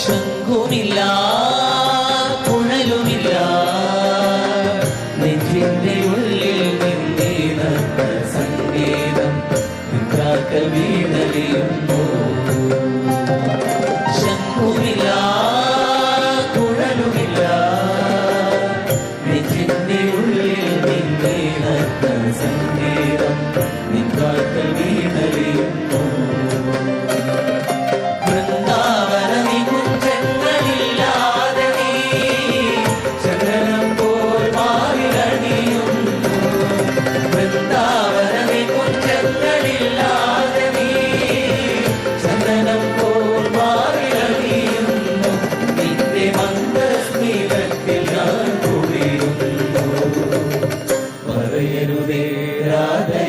ശങ്കുമില്ല കുഴലുമില്ല. നെഞ്ചിന്റെ ഉള്ളിൽ നിന്നീണ സംഗീതം വീണലിയുന്നു ശങ്കുമില്ല കുഴലുമില്ല. നെഞ്ചിന്റെ ഉള്ളിൽ നിന്നീണ സംഗീതം നിന്റെ राधे